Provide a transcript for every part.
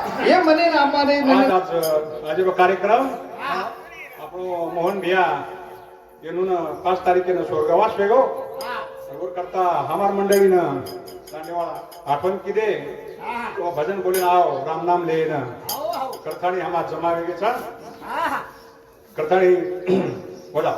એ મને રામા નહીં મને આજ આજ આજનો કાર્યક્રમ આપણો મોહન ભૈયા એનું ને પાંચ તારીખે નો સ્વર્ગવાસ ભેગો સગવડ કરતા હમાર મંડળીને દાંડેવાળા આઠવણ કીધે તો ભજન બોલીને આવો રામ નામ લઈને કરથાણી હમાર જમાવી ગઈ છે કરથાણી બોલા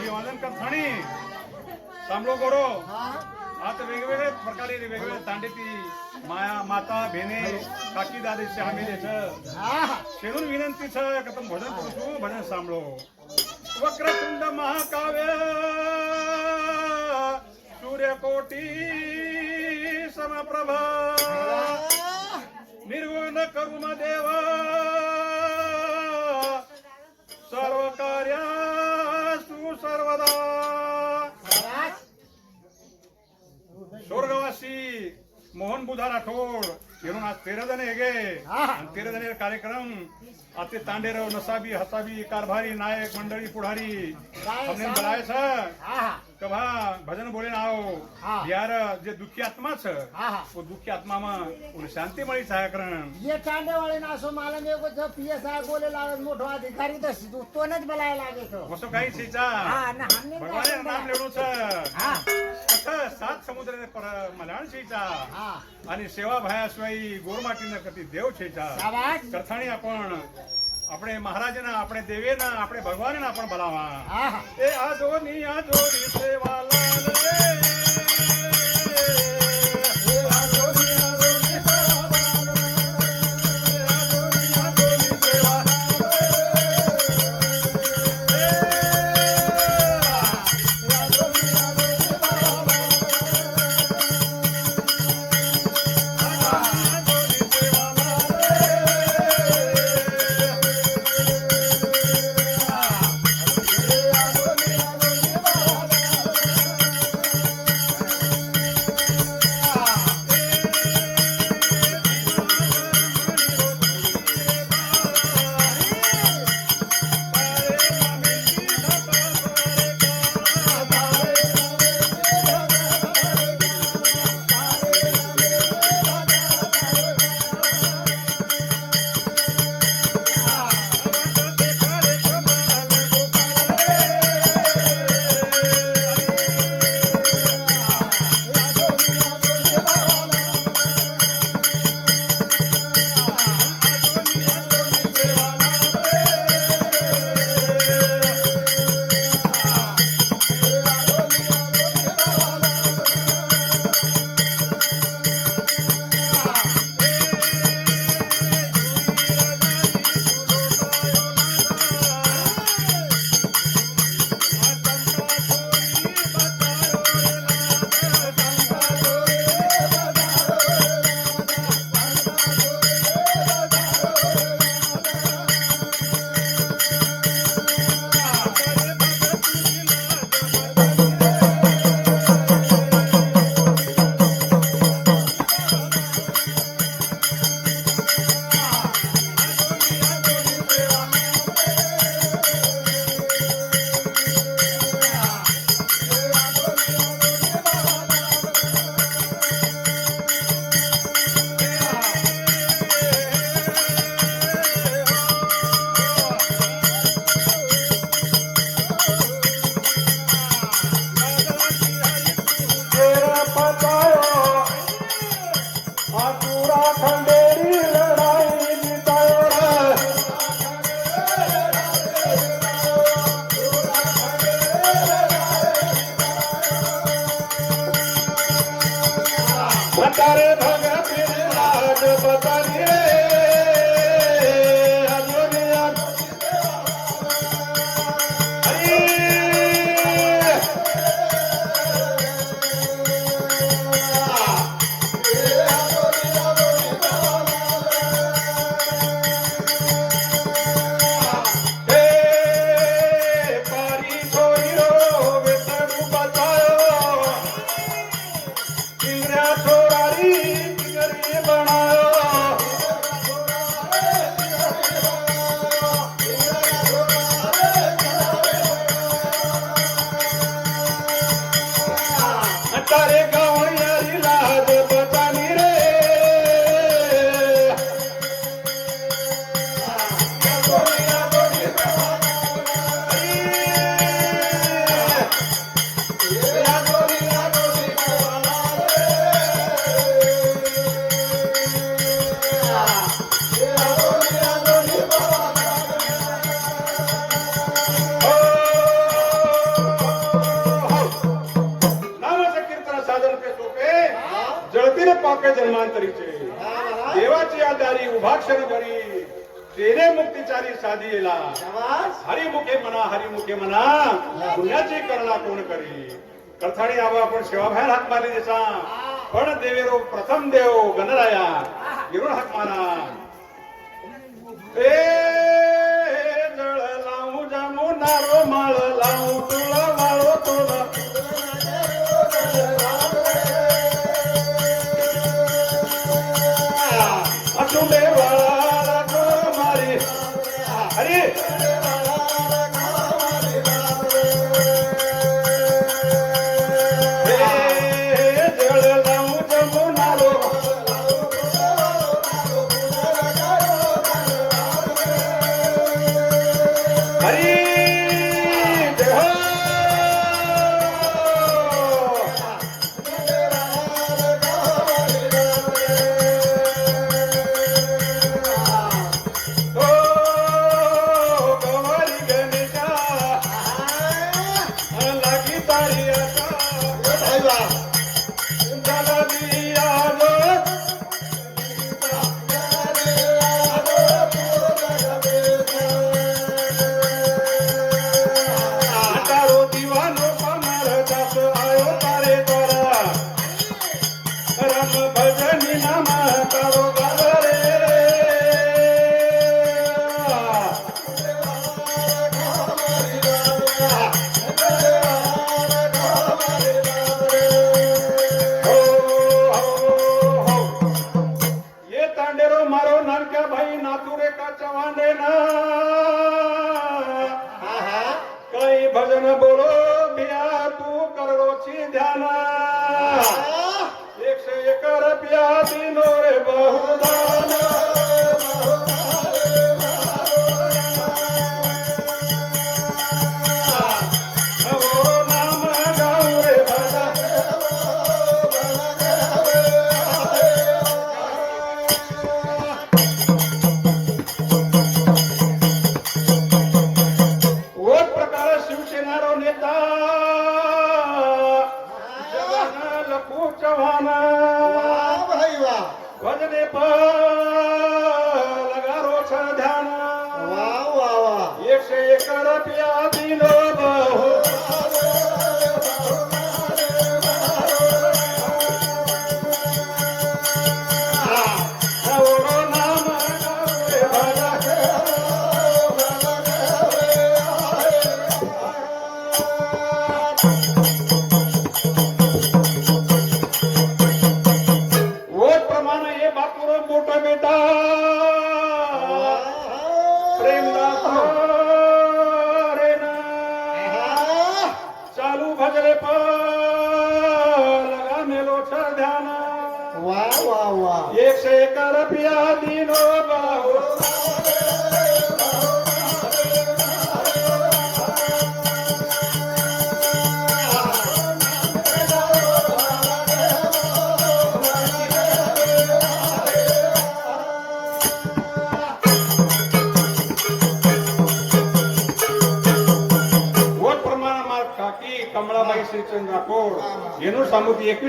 अभिवादन करताना तांबडो गोडो आता वेगवेगळे प्रकारे वेगवेगळे तांडे ती माया माता भेने काकी दादे श्यामे शेरून विनंती छ कथम भजन करू भजन सांभळो वक्रतुंड महाकाव्य सूर्यकोटी समप्रभा। निर्गुण करुम देवा। शंभूदा राठोड. येऊन आज तेरा जण हे. आणि तेरा जण कार्यक्रम. आते तांडेराव नसाबी हसाबी कारभारी नायक मंडळी पुढारी. कभा भजन बोले नाव बिहार जे दुःखी आत्मा छ वो दुःखी आत्मा उन शांती मळी छायाकरण. ये तांडेवाळी ना असो मला मी पी एस आय बोले लागत मोठो अधिकारी तस तोनच बोलायला लागेल असं काही शिचा भगवान नाम लेडू छ. અઠ સાત સમુદ્ર ને મલાણ છે ચા અને સેવા ભાયા સ્વાય ગોરમાટી ના કતિ દેવ છે ચા કથાણી પણ આપણે મહારાજના આપણે દેવેના આપણે ભગવાન ના પણ ભલાવા. એ આ જો ની આ જો સેવા લાલ રે. धन मिळणार पतनी મના, હરી મુખે મના ગુણ્યાચી કરલા કોણ કરી? કરથાણી આવા પણ સેવાભાઈ હાથ મારી દેસા પણ દેવેરો પ્રથમ દેવ ગનરાયા. ગિરુણ હાથ મારા. એ જળ લાવું જામુ નારો માળો.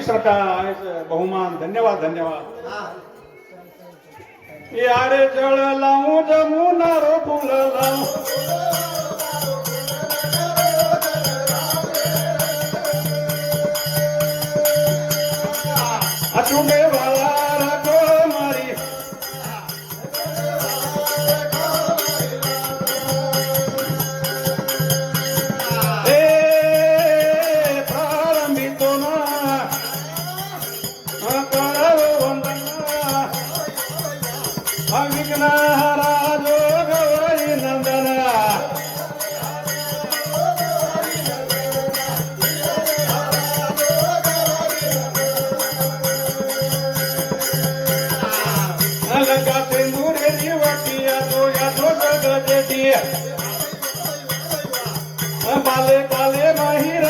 सामुती श्रद्धा बहुमान धन्यवाद धन्यवाद हा. यारे जळ लावू रो फुल लावू बाले बाले माहिरा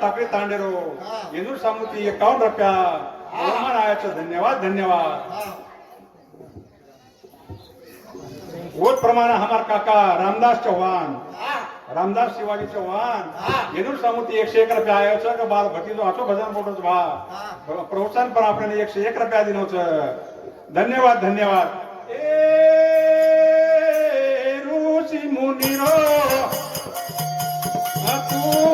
टाकळी तांडेरो. येनूर सामुती एकावन्न रुपया. बहुमान आयाचं धन्यवाद धन्यवाद. वोट प्रमाण हमार काका रामदास चौहान. रामदास शिवाजी चौहान. येनूर सामुती एकशे एक रुपया. आयाचं का बाल भतीजो आचो भजन बोटोच भा. प्रोत्साहन पण आपल्याला एकशे एक रुपया दिनोच धन्यवाद धन्यवाद. ए ऋषी मुनिरो. तू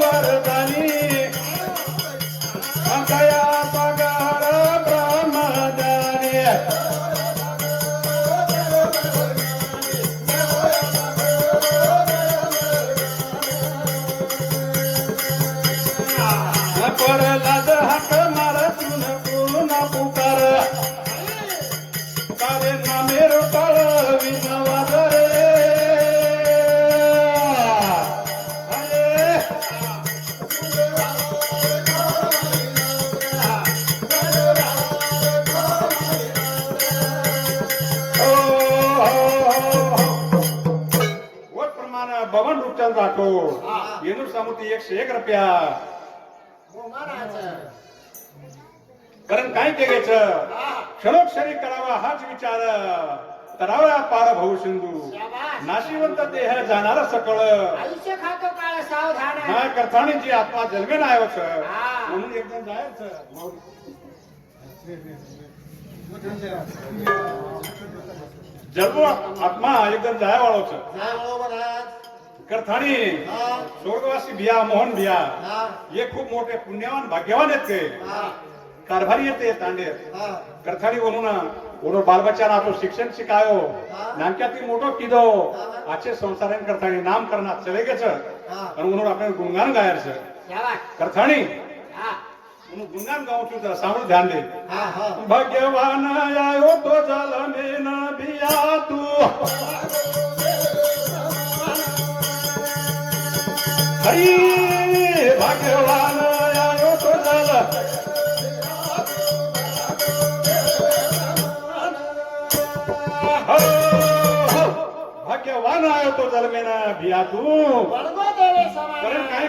सामुती एकशे एक रुपया. कारण काय केल्याचं हा. क्षणोक्षरी करावा हाच विचार तरावया पार भाऊ सिंधू. नाशिवंत देह जाणार सकळ आयुष्य खातो काळ सावधान हा करताणीची आत्मा जन्मे नायवच हा. म्हणून एकदम जायचं जन्म आत्मा एकदम जाया वाळवचं जय बरोबर आहे. करथाणी स्वर्गवासी भिया मोहन भिया हा, खूप मोठे पुण्यवान भाग्यवान आहेत ते. हा, कारभारी येते तांडे. करथाणी बोलू ना बोलो बाल बच्चा ना तो शिक्षण शिकायो. नामक्याती मोठो किदो. आजचे संसारण करताणी नाम करणार चले गेच. आणि म्हणून आपण गुणगान शाबास. करथाणी. म्हणून गुणगान गावतो जरा सामोरं ध्यान दे. भगवान आयो तो झाला मेन भिया तू. हरी भगवान आयो तो झाला हो, हो. भगवान आयो तो झाला मेन भिया तू बडगो देवे समान. कारण काय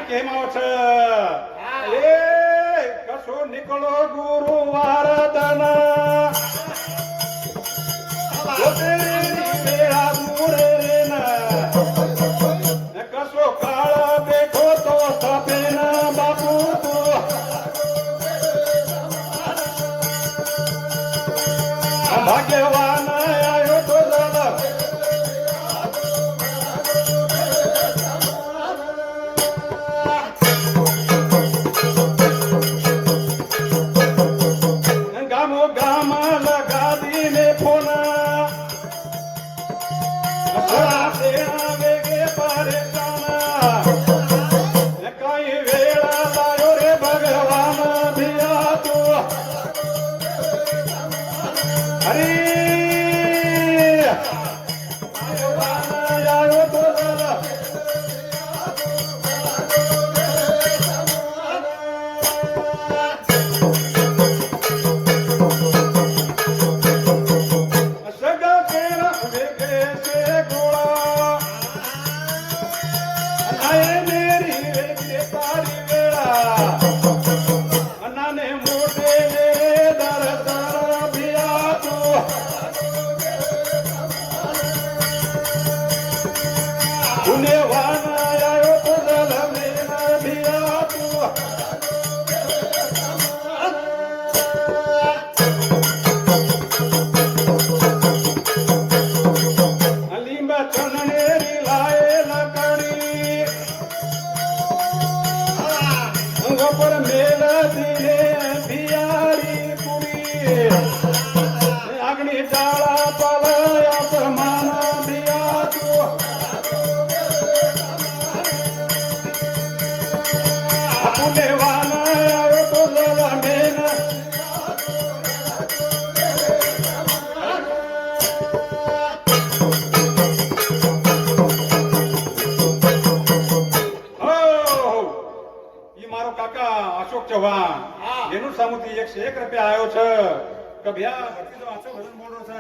Yeah. પર મેલતી હે બિયારી પુરી આગણી ડાળા એક રૂપિયા આવ્યો છે કે ભૈયા ભત્રીજો આછો ભજન બોલો છે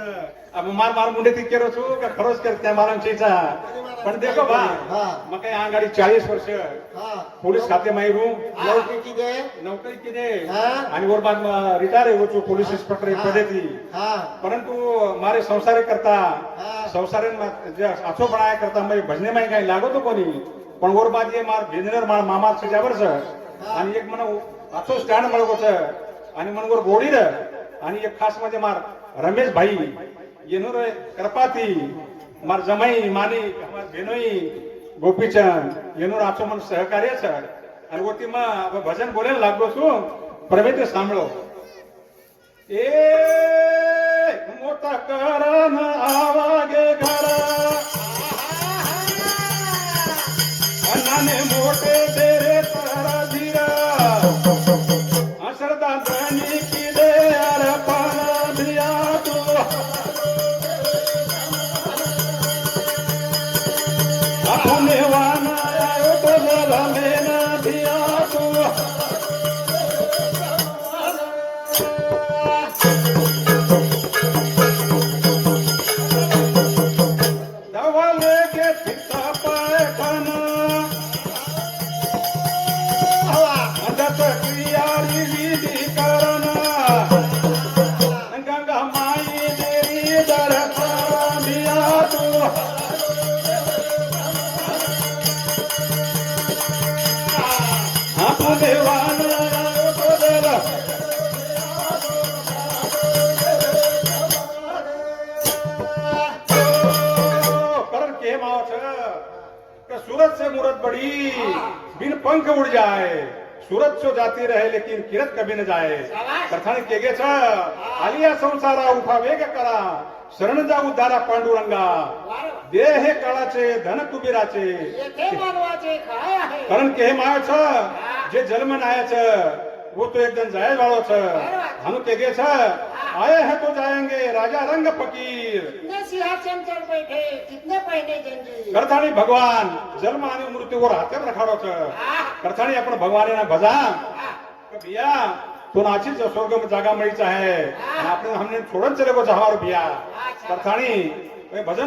આ માર માર મુંડે થી કેરો છું કે ખરોજ કર ત્યાં મારા ચીચા પણ દેખો ભા મકે આ ગાડી 40 વર્ષ હા પોલીસ ખાતે માયરું નોકરી કીધે નોકરી કીધે आणि वर बाद रिटायर होऊ છું પોલીસ ઇન્સ્પેક્ટર પદેથી હા પરંતુ મારે સંસારે કરતા સંસારે જે આછો પડાયા કરતા મને ભજને માં काही लागो તો कोणी પણ ઓર બાદ એ માર ભેજનર માર મામા છે જાબર છે અને એક મને આછો સ્ટેન્ડ મળ્યો છે आणि मनगोर गोडीर आणि एक खास म्हणजे मार रमेश भाई येनूर करपाती मार जमाई मानी मार बेनोई गोपीचंद येनूर आमचं मन सहकार्य छ आणि वरती मग भजन बोलेल लागलो तू प्रवेद सांभळो. ए मोठा करण आवागे बिन पंख उड़ जाए। सूरज सो जाती रहे लेकिन किरत कभी न जाए। कथन के गे आलिया संसारा उठा वेग करा। शरण जा उद्धारा पांडुरंगा। देह हे काळाचे धन कुबेराचे। कारण के हे छ। जे जन्म छ वो तो एकदम जाय छ। हनु के गे आए हैं तो जाएंगे राजा रंग फकीर। ने सिंहासन बैठे कितने पहिले त्यांची करतानी भगवान जन्म आणि मृत्यूवर हात्यात रखाडोच करतानी आपण भगवान भजा। भैया तो नाची स्वर्ग जागा मळीच चाहे आपण हमने छोड़न चले को जहावर भैया करतानी भजन।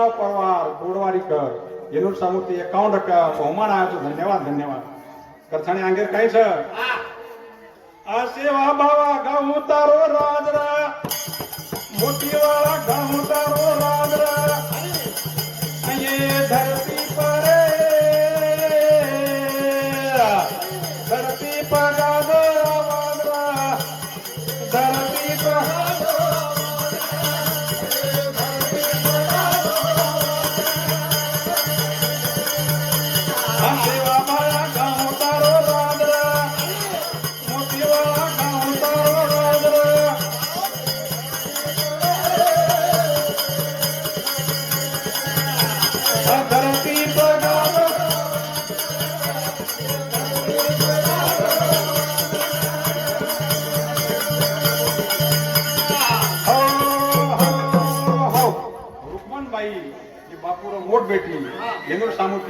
शेषराव पवार गोडवारीकर येनूर सामुती एकावन्न टक्का बहुमान आहे. धन्यवाद धन्यवाद. करथाणी अंगेर काय सर आ सेवा बावा गाऊ तारो राजरा. मोतीवाला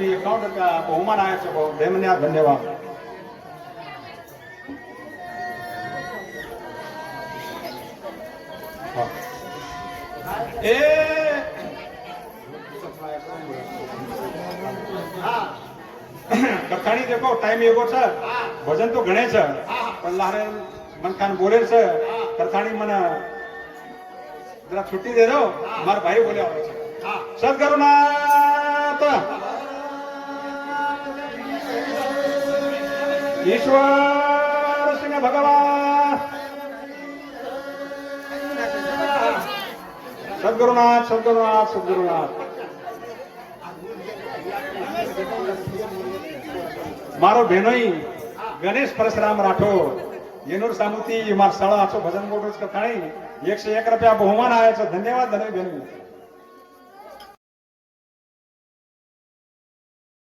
येनूर सामुती एकावन्न टक्का बहुमान आहे भाऊ धन्यवाद धन्यवाद હા. એ કથાણી દેખો ટાઈમ એવો છે ભજન તો ગણે છે પણ લારે મનખાન બોલે છે કથાણી મને જરા છુટ્ટી દે દો મારા ભાઈ બોલે આવે છે સદગુરુનાથ ઈશ્વર સિંહ ભગવાન સદગુરુનાથ સદગુરુનાથ સદગુરુનાથ મારો ભેનોઈ ગણેશ પરશુરામ રાઠોડ એનુર સામુતી મારા સળા આછો ભજન મોટો કથાણી એકસો એક રૂપિયા બહુમાન આવે છે ધન્યવાદ ધનય બેન